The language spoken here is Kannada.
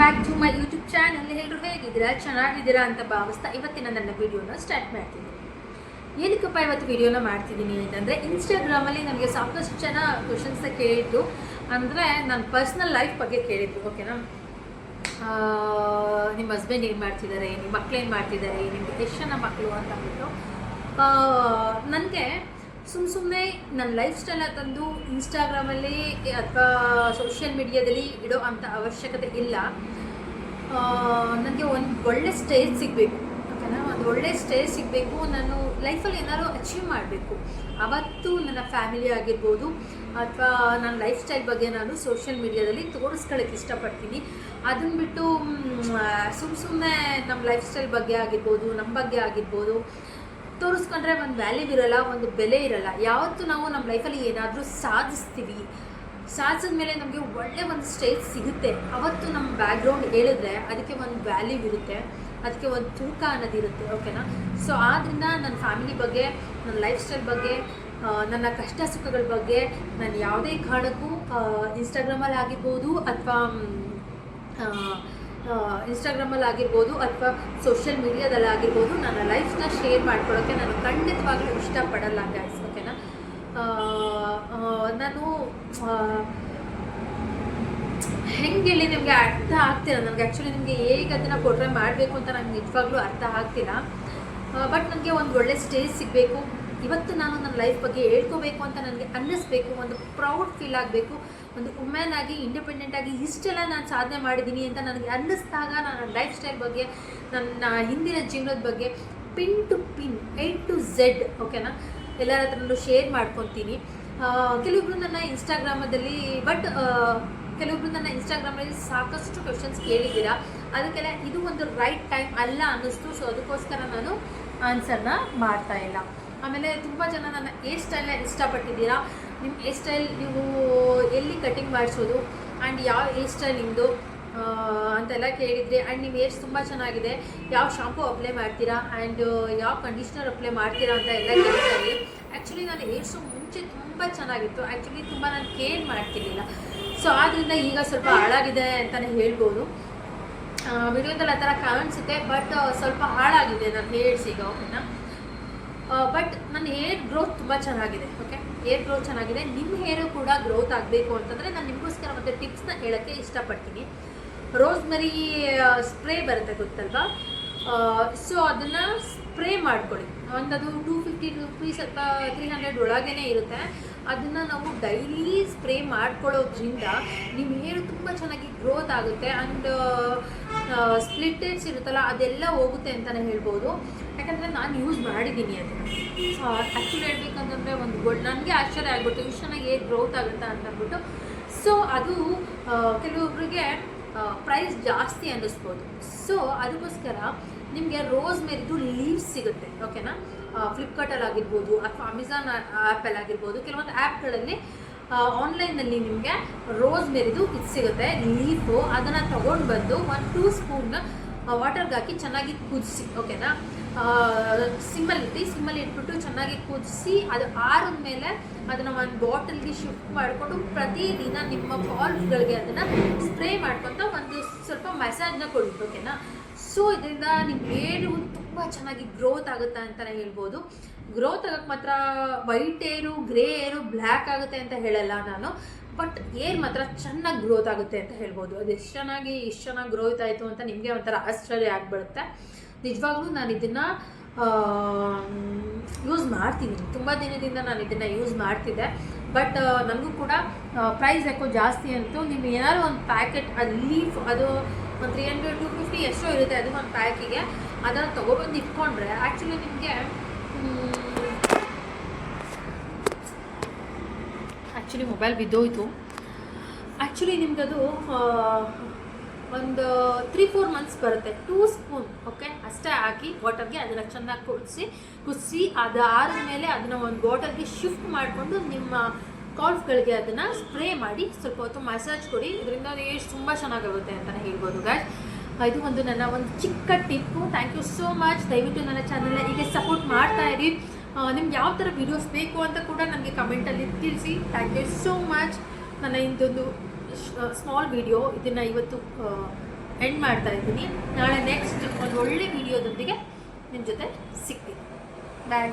Back to my YouTube channel ಎಲ್ಲರೂ ಹೇಗಿದ್ದೀರಾ? ಚೆನ್ನಾಗಿದ್ದೀರಾ ಅಂತ ಭಾವಿಸ್ತಾ ಇವತ್ತಿನ ನನ್ನ ವಿಡಿಯೋನ ಸ್ಟಾರ್ಟ್ ಮಾಡ್ತೀನಿ. ಏನಕ್ಕಪ್ಪ ಇವತ್ತು ವಿಡಿಯೋನ ಮಾಡ್ತಿದ್ದೀನಿ ಅಂತಂದರೆ ಇನ್ಸ್ಟಾಗ್ರಾಮಲ್ಲಿ ನನಗೆ ಸಾಕಷ್ಟು ಜನ ಕ್ವಶನ್ಸ್ನ ಕೇಳಿದ್ದು. ಅಂದರೆ ನನ್ನ ಪರ್ಸ್ನಲ್ ಲೈಫ್ ಬಗ್ಗೆ ಕೇಳಿದ್ದು ಓಕೆನಾ ನಿಮ್ಮ ಹಸ್ಬೆಂಡ್ ಏನು ಮಾಡ್ತಿದ್ದಾರೆ ನಿಮ್ಮ ಮಕ್ಳು ಏನು ಮಾಡ್ತಿದ್ದಾರೆ ನಿಮಗೆ ಎಷ್ಟು ಜನ ಮಕ್ಕಳು ಅಂತ ಅಂದ್ಬಿಟ್ಟು. ನನಗೆ ಸುಮ್ಮ ಸುಮ್ಮನೆ ನನ್ನ ಲೈಫ್ ಸ್ಟೈಲ ತಂದು ಇನ್ಸ್ಟಾಗ್ರಾಮಲ್ಲಿ ಅಥವಾ ಸೋಷಿಯಲ್ ಮೀಡಿಯಾದಲ್ಲಿ ಇಡೋ ಅಂಥ ಅವಶ್ಯಕತೆ ಇಲ್ಲ. ನನಗೆ ಒಂದು ಒಳ್ಳೆ ಸ್ಟೇಜ್ ಸಿಗಬೇಕು. ಓಕೆನಾ? ಒಂದು ಒಳ್ಳೆ ಸ್ಟೇಜ್ ಸಿಗಬೇಕು. ನಾನು ಲೈಫಲ್ಲಿ ಏನಾದ್ರು ಅಚೀವ್ ಮಾಡಬೇಕು. ಅವತ್ತು ನನ್ನ ಫ್ಯಾಮಿಲಿ ಆಗಿರ್ಬೋದು ಅಥವಾ ನನ್ನ ಲೈಫ್ ಸ್ಟೈಲ್ ಬಗ್ಗೆ ನಾನು ಸೋಷಿಯಲ್ ಮೀಡಿಯಾದಲ್ಲಿ ತೋರಿಸ್ಕೊಳ್ಳೋಕೆ ಇಷ್ಟಪಡ್ತೀನಿ. ಅದನ್ನು ಬಿಟ್ಟು ಸುಮ್ಮ ಸುಮ್ಮನೆ ನಮ್ಮ ಲೈಫ್ ಸ್ಟೈಲ್ ಬಗ್ಗೆ ಆಗಿರ್ಬೋದು ನಮ್ಮ ಬಗ್ಗೆ ಆಗಿರ್ಬೋದು ತೋರಿಸ್ಕೊಂಡ್ರೆ ಒಂದು ವ್ಯಾಲ್ಯೂ ಇರಲ್ಲ, ಒಂದು ಬೆಲೆ ಇರಲ್ಲ. ಯಾವತ್ತು ನಾವು ನಮ್ಮ ಲೈಫಲ್ಲಿ ಏನಾದರೂ ಸಾಧಿಸ್ತೀವಿ. ಸಾಧಿಸಿದ ಮೇಲೆ ನಮಗೆ ಒಳ್ಳೆ ಒಂದು ಸ್ಟೇಜ್ ಸಿಗುತ್ತೆ. ಅವತ್ತು ನಮ್ಮ ಬ್ಯಾಕ್ಗ್ರೌಂಡ್ ಹೇಳಿದ್ರೆ ಅದಕ್ಕೆ ಒಂದು ವ್ಯಾಲ್ಯೂ ಇರುತ್ತೆ. ಅದಕ್ಕೆ ಒಂದು ತೂಕ ಅನ್ನೋದಿರುತ್ತೆ ಓಕೆನಾ ಸೊ ಆದ್ದರಿಂದ ನನ್ನ ಫ್ಯಾಮಿಲಿ ಬಗ್ಗೆ ನನ್ನ ಲೈಫ್ ಸ್ಟೈಲ್ ಬಗ್ಗೆ ನನ್ನ ಕಷ್ಟ ಸುಖಗಳ ಬಗ್ಗೆ, ನಾನು ಯಾವುದೇ ಕಾರಣಕ್ಕೂ ಇನ್ಸ್ಟಾಗ್ರಾಮಲ್ಲಿ ಆಗಿರ್ಬೋದು ಅಥವಾ ಇನ್ಸ್ಟಾಗ್ರಾಮಲ್ಲಿ ಆಗಿರ್ಬೋದು ಅಥವಾ ಸೋಷಿಯಲ್ ಮೀಡಿಯಾದಲ್ಲಿ ಆಗಿರ್ಬೋದು ನನ್ನ ಲೈಫ್ನ ಶೇರ್ ಮಾಡ್ಕೊಳ್ಳೋಕ್ಕೆ ನಾನು ಖಂಡಿತವಾಗ್ಲೂ ಇಷ್ಟಪಡಲ್ಲ ಗ್ಯಾಸ್ ಓಕೆನಾ ನಾನು ಹೆಂಗೆ ಹೇಳಿ ನಿಮಗೆ ಅರ್ಥ ಆಗ್ತಿಲ್ಲ ನನಗೆ. ಆ್ಯಕ್ಚುಲಿ ನಿಮಗೆ ಹೇಗೆ ಅದನ್ನು ಕೊಟ್ಟರೆ ಮಾಡಬೇಕು ಅಂತ ನನಗೆ ನಿಜವಾಗ್ಲೂ ಅರ್ಥ ಆಗ್ತಿಲ್ಲ. ಬಟ್ ನನಗೆ ಒಂದು ಒಳ್ಳೆ ಸ್ಟೇಜ್ ಸಿಗಬೇಕು. ಇವತ್ತು ನಾನು ನನ್ನ ಲೈಫ್ ಬಗ್ಗೆ ಹೇಳ್ಕೋಬೇಕು ಅಂತ ನನಗೆ ಅನ್ನಿಸ್ಬೇಕು, ಒಂದು ಪ್ರೌಡ್ ಫೀಲ್ ಆಗಬೇಕು, ಒಂದು ವುಮೆನ್ ಆಗಿ ಇಂಡಿಪೆಂಡೆಂಟ್ ಆಗಿ ಇಷ್ಟೆಲ್ಲ ನಾನು ಸಾಧನೆ ಮಾಡಿದ್ದೀನಿ ಅಂತ ನನಗೆ ಅನ್ನಿಸ್ದಾಗ ನನ್ನ ಲೈಫ್ ಸ್ಟೈಲ್ ಬಗ್ಗೆ, ನನ್ನ ಹಿಂದಿನ ಜೀವನದ ಬಗ್ಗೆ pin to pin A to Z ಓಕೆನಾ ಎಲ್ಲರ ಹತ್ರನೂ ಶೇರ್ ಮಾಡ್ಕೊತೀನಿ. ಕೆಲವೊಬ್ರು ನನ್ನ ಇನ್ಸ್ಟಾಗ್ರಾಮದಲ್ಲಿ ಬಟ್ ಕೆಲವೊಬ್ರು ನನ್ನ ಇನ್ಸ್ಟಾಗ್ರಾಮಲ್ಲಿ ಸಾಕಷ್ಟು ಕ್ವೆಶನ್ಸ್ ಕೇಳಿದ್ದೀರಾ? ಅದಕ್ಕೆಲ್ಲ ಇದು ಒಂದು ರೈಟ್ ಟೈಮ್ ಅಲ್ಲ ಅನ್ನಿಸ್ತು ಸೊ ಅದಕ್ಕೋಸ್ಕರ ನಾನು ಆನ್ಸರ್ನ ಮಾಡ್ತಾ ಇಲ್ಲ. ಆಮೇಲೆ ತುಂಬ ಜನ ನನ್ನ ಏರ್ ಸ್ಟೈಲ್ನ ಇಷ್ಟಪಟ್ಟಿದ್ದೀರಾ? ನಿಮ್ಮ ಏರ್ ಸ್ಟೈಲ್ ನೀವು ಎಲ್ಲಿ ಕಟಿಂಗ್ ಮಾಡಿಸೋದು? ಆ್ಯಂಡ್ ಯಾವ ಏರ್ ಸ್ಟೈಲ್ ನಿಮ್ಮದು ಅಂತೆಲ್ಲ ಕೇಳಿದ್ರಿ ಆ್ಯಂಡ್ ನಿಮ್ಮ ಏರ್ಸ್ ತುಂಬ ಚೆನ್ನಾಗಿದೆ. ಯಾವ ಶಾಂಪು ಅಪ್ಲೈ ಮಾಡ್ತೀರಾ? ಆ್ಯಂಡ್ ಯಾವ ಕಂಡೀಷ್ನರ್ ಅಪ್ಲೈ ಮಾಡ್ತೀರಾ ಅಂತ ಎಲ್ಲ ಕೇಳ್ತಾರೆ. ಆ್ಯಕ್ಚುಲಿ ನಾನು ಏರ್ಸು ಮುಂಚೆ ತುಂಬ ಚೆನ್ನಾಗಿತ್ತು. ಆ್ಯಕ್ಚುಲಿ ತುಂಬ ನಾನು ಕೇರ್ ಮಾಡ್ತಿರ್ಲಿಲ್ಲ. ಸೊ ಆದ್ದರಿಂದ ಈಗ ಸ್ವಲ್ಪ ಹಾಳಾಗಿದೆ ಅಂತಲೇ ಹೇಳ್ಬೋದು. ವಿಡಿಯೋದಲ್ಲಿ ಆ ಥರ ಕಾಣಿಸುತ್ತೆ ಬಟ್ ಸ್ವಲ್ಪ ಹಾಳಾಗಿದೆ ನನ್ನ ಹೇರ್ಸ್ ಈಗ ಓಕೆನಾ ಬಟ್ ನನ್ನ ಹೇರ್ ಗ್ರೋತ್ ತುಂಬ ಚೆನ್ನಾಗಿದೆ ಓಕೆ ಹೇರ್ ಗ್ರೋತ್ ಚೆನ್ನಾಗಿದೆ. ನಿಮ್ಮ ಹೇರು ಕೂಡ ಗ್ರೋತ್ ಆಗಬೇಕು ಅಂತಂದರೆ ನಾನು ನಿಮಗೋಸ್ಕರ ಮತ್ತು ಟಿಪ್ಸ್ನ ಹೇಳೋಕ್ಕೆ ಇಷ್ಟಪಡ್ತೀನಿ. ರೋಸ್ಮರಿ ಸ್ಪ್ರೇ ಬರುತ್ತೆ ಗೊತ್ತಲ್ವಾ? ಸೊ ಅದನ್ನು ಸ್ಪ್ರೇ ಮಾಡ್ಕೊಳ್ಳಿ. ಅದು ಟೂ ಫಿಫ್ಟಿ ರುಪೀಸ್ ಅಥವಾ ತ್ರೀ ಹಂಡ್ರೆಡ್ ಒಳಗೇ ಇರುತ್ತೆ. ಅದನ್ನು ನಾವು ಡೈಲಿ ಸ್ಪ್ರೇ ಮಾಡ್ಕೊಳ್ಳೋದ್ರಿಂದ ನಿಮ್ಮ ಹೇರ್ ತುಂಬ ಚೆನ್ನಾಗಿ ಗ್ರೋತ್ ಆಗುತ್ತೆ ಆ್ಯಂಡ್ ಸ್ಪ್ಲಿಟೆಡ್ಸ್ ಇರುತ್ತಲ್ಲ ಅದೆಲ್ಲ ಹೋಗುತ್ತೆ ಅಂತಲೇ ಹೇಳ್ಬೋದು. ಯಾಕಂದರೆ ನಾನು ಯೂಸ್ ಮಾಡಿದ್ದೀನಿ ಅದನ್ನು ಆ್ಯಕ್ಚುಲಿ ಹೇಳ್ಬೇಕಂತಂದರೆ ಒಂದು ಗೋಲ್ಡ್ ನನಗೆ ಆಶ್ಚರ್ಯ ಆಗ್ಬಿಟ್ಟು ಇಷ್ಟು ಚೆನ್ನಾಗಿ ಹೇಗೆ ಗ್ರೋತ್ ಆಗುತ್ತೆ ಅಂತ ಅಂದ್ಬಿಟ್ಟು. ಸೊ ಅದು ಕೆಲವೊಬ್ಬರಿಗೆ ಪ್ರೈಸ್ ಜಾಸ್ತಿ ಅನ್ನಿಸ್ಬೋದು. ಸೊ ಅದಕ್ಕೋಸ್ಕರ ನಿಮಗೆ ರೋಸ್ ಮೇರಿದು ಲೀವ್ಸ್ ಸಿಗುತ್ತೆ ಓಕೆನಾ ಫ್ಲಿಪ್ಕಾರ್ಟಲ್ಲಿ ಆಗಿರ್ಬೋದು ಅಥವಾ ಅಮೆಝಾನ್ ಆ್ಯಪಲ್ಲಿ ಆಗಿರ್ಬೋದು ಕೆಲವೊಂದು ಆ್ಯಪ್ಗಳಲ್ಲಿ ಆನ್ಲೈನಲ್ಲಿ ನಿಮಗೆ ರೋಸ್ ಮೇರಿದು ಇದು ಸಿಗುತ್ತೆ ಲೀಫು ಅದನ್ನು ತೊಗೊಂಡು ಬಂದು ಒಂದು ಟೂ ಸ್ಪೂನ್ ವಾಟರ್ಗೆ ಹಾಕಿ ಚೆನ್ನಾಗಿ ಕುದಿಸಿ ಓಕೆನಾ ಸಿಮ್ಮಲ್ಲಿ ಇಟ್ಟು ಸಿಮ್ಮಲ್ಲಿ ಇಟ್ಬಿಟ್ಟು ಚೆನ್ನಾಗಿ ಕುದಿಸಿ, ಅದು ಆರಿದ ಮೇಲೆ ಅದನ್ನು ಒಂದು ಬಾಟಲ್ಗೆ ಶಿಫ್ಟ್ ಮಾಡಿಕೊಂಡು ಪ್ರತಿದಿನ ನಿಮ್ಮ ಕಾಲ್ಗಳಿಗೆ ಅದನ್ನು ಸ್ಪ್ರೇ ಮಾಡ್ಕೊತ ಒಂದು ಸ್ವಲ್ಪ ಮಸಾಜ್ನ ಕೊಡಿ ಓಕೆನಾ ಸೊ ಇದರಿಂದ ನಿಮ್ಮ ಒಂದು ತುಂಬ ಚೆನ್ನಾಗಿ ಗ್ರೋತ್ ಆಗುತ್ತೆ ಅಂತಲೇ ಹೇಳ್ಬೋದು. ಗ್ರೋತ್ ಆಗೋಕ್ಕೆ ಮಾತ್ರ ವೈಟ್ ಏರು ಗ್ರೇ ಏರು ಬ್ಲ್ಯಾಕ್ ಆಗುತ್ತೆ ಅಂತ ಹೇಳಲ್ಲ ನಾನು. ಬಟ್ ಏರ್ ಮಾತ್ರ ಚೆನ್ನಾಗಿ ಗ್ರೋತ್ ಆಗುತ್ತೆ ಅಂತ ಹೇಳ್ಬೋದು. ಅದು ಎಷ್ಟು ಚೆನ್ನಾಗಿ ಎಷ್ಟು ಚೆನ್ನಾಗಿ ಗ್ರೋತ್ ಆಯಿತು ಅಂತ ನಿಮಗೆ ಒಂಥರ ಆಶ್ಚರ್ಯ ಆಗಿಬಿಡುತ್ತೆ. ನಿಜವಾಗ್ಲೂ ನಾನು ಇದನ್ನು ಯೂಸ್ ಮಾಡ್ತೀನಿ. ತುಂಬ ದಿನದಿಂದ ನಾನು ಇದನ್ನು ಯೂಸ್ ಮಾಡ್ತಿದ್ದೆ. ಬಟ್ ನನಗೂ ಕೂಡ ಪ್ರೈಸ್ ಯಾಕೋ ಜಾಸ್ತಿ ಅಂತು ನೀವು ಏನಾದ್ರು ಒಂದು ಪ್ಯಾಕೆಟ್ ಅದು ಲೀಫ್ ಅದು ಒಂದು ತ್ರೀ ಹಂಡ್ರೆಡ್ ಟು ಫಿಫ್ಟಿ ಎಷ್ಟೋ ಇರುತ್ತೆ ಅದು ಒಂದು ಪ್ಯಾಕಿಗೆ ಅದನ್ನು ತೊಗೊಬಂದು ಇಟ್ಕೊಂಡ್ರೆ ಆ್ಯಕ್ಚುಲಿ ನಿಮಗೆ ಆ್ಯಕ್ಚುಲಿ ಮೊಬೈಲ್ ಬಿದ್ದೋಯ್ತು. ಆ್ಯಕ್ಚುಲಿ ಅದು ಒಂದು ತ್ರೀ ಫೋರ್ ಮಂತ್ಸ್ ಬರುತ್ತೆ. ಟೂ ಸ್ಪೂನ್ ಓಕೆ ಅಷ್ಟೇ ಹಾಕಿ ವಾಟರ್ಗೆ ಅದನ್ನು ಚೆನ್ನಾಗಿ ಕುದಿಸಿ ಕುದಿಸಿ ಅದು ಆದ ಮೇಲೆ ಅದನ್ನು ಒಂದು ಬಾಟಲ್ಗೆ ಶಿಫ್ಟ್ ಮಾಡಿಕೊಂಡು ನಿಮ್ಮ ಕಾಲ್ಫ್ಗಳಿಗೆ ಅದನ್ನು ಸ್ಪ್ರೇ ಮಾಡಿ ಸ್ವಲ್ಪ ಹೊತ್ತು ಮಸಾಜ್ ಕೊಡಿ. ಇದರಿಂದ ಎಷ್ಟು ತುಂಬ ಚೆನ್ನಾಗಿರುತ್ತೆ ಅಂತಲೇ ಹೇಳ್ಬೋದು ಗಾಯ್ಸ್ ಇದು ಒಂದು ನನ್ನ ಒಂದು ಚಿಕ್ಕ tip thank you so much ದಯವಿಟ್ಟು ನನ್ನ ಚಾನಲ್ನ ಹೀಗೆ ಸಪೋರ್ಟ್ ಮಾಡ್ತಾ ಇರಿ. ನಿಮ್ಗೆ ಯಾವ ಥರ ವೀಡಿಯೋಸ್ ಬೇಕು ಅಂತ ಕೂಡ ನನಗೆ ಕಮೆಂಟಲ್ಲಿ ತಿಳಿಸಿ. ಥ್ಯಾಂಕ್ ಯು ಸೋ ಮಚ್ ನನ್ನ ಇಂದೊಂದು ಸ್ಮಾಲ್ ವಿಡಿಯೋ ಇದನ್ನು ಇವತ್ತು ಎಂಡ್ ಮಾಡ್ತಾ ಇದ್ದೀನಿ. ನಾಳೆ ನೆಕ್ಸ್ಟ್ ಒಂದು ಒಳ್ಳೆ ವಿಡಿಯೋದೊಂದಿಗೆ ನಿಮ್ಮ ಜೊತೆ ಸಿಗ್ತೀನಿ. ಬಾಯ್